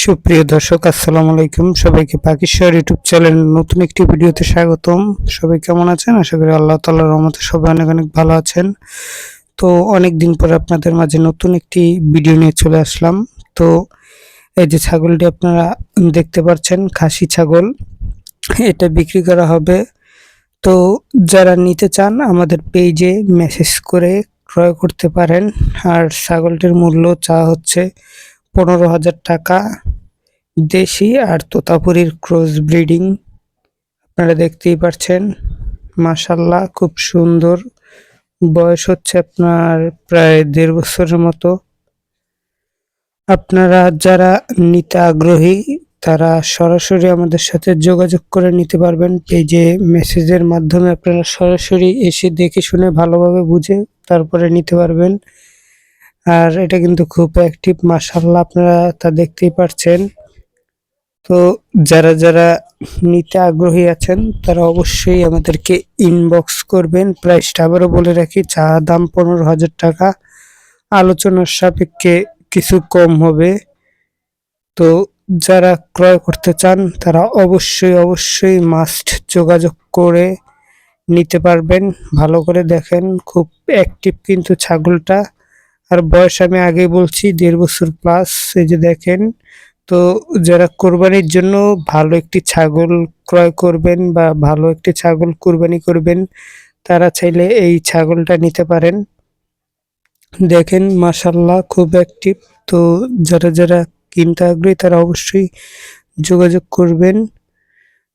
সুপ্রিয় দর্শক, আসসালামু আলাইকুম। সবাইকে পাকিস্তান ইউটিউব চ্যানেল নতুন একটি ভিডিওতে স্বাগতম। সবাই কেমন আছেন? আশা করি আল্লাহ তাআলার রহমতে সবাই অনেক অনেক ভালো আছেন। তো অনেক দিন পরে আপনাদের মাঝে নতুন একটি ভিডিও নিয়ে চলে আসলাম। তো এই যে ছাগলটি আপনারা দেখতে পাচ্ছেন, খাসি ছাগল, এটা বিক্রি করা হবে। তো যারা নিতে চান, আমাদের পেজে মেসেজ করে ক্রয় করতে পারেন। আর ছাগলটির মূল্য চা হচ্ছে পনেরো হাজার টাকা। দেশি আর তোতাপুরির ক্রস ব্রিডিং, আপনারা দেখতেই পাচ্ছেন মাশাল্লাহ খুব সুন্দর। বয়স হচ্ছে আপনার প্রায় দেড় বছরের মতো। আপনারা যারা নিতে আগ্রহী, তারা সরাসরি আমাদের সাথে যোগাযোগ করে নিতে পারবেন। পেজে মেসেজের মাধ্যমে আপনারা সরাসরি এসে দেখে শুনে ভালোভাবে বুঝে তারপরে নিতে পারবেন। আর এটা কিন্তু খুব অ্যাক্টিভ মাশাল্লাহ আপনারা তা দেখতেই পারছেন। তো যারা যারা নিতে আগ্রহী আছেন, তারা অবশ্যই আমাদেরকে ইনবক্স করবেন। প্রাইসটা আবারও বলে রাখি চা দাম পনেরো হাজার টাকা। আলোচনার সাপেক্ষে কিছু কম হবে। তো যারা ক্রয় করতে চান, তারা অবশ্যই অবশ্যই মাস্ট যোগাযোগ করে নিতে পারবেন। ভালো করে দেখেন, খুব অ্যাক্টিভ কিন্তু ছাগলটা। আর বয়স আমি আগেই বলছি, দেড় বছর প্লাস এই যে দেখেন। তো যারা কোরবানির জন্য ভালো একটি ছাগল ক্রয় করবেন বা ভালো একটি ছাগল কোরবানি করবেন, তারা চাইলে এই ছাগলটা নিতে পারেন। দেখেন মাশাল্লাহ খুব অ্যাক্টিভ তো যারা যারা কিনতে আগ্রহী, তারা অবশ্যই যোগাযোগ করবেন।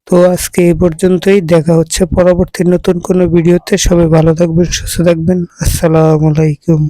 তো আজকে এই পর্যন্তই, দেখা হচ্ছে পরবর্তী নতুন কোনো ভিডিওতে। সবাই ভালো থাকবেন, সুস্থ থাকবেন। আসসালামু আলাইকুম।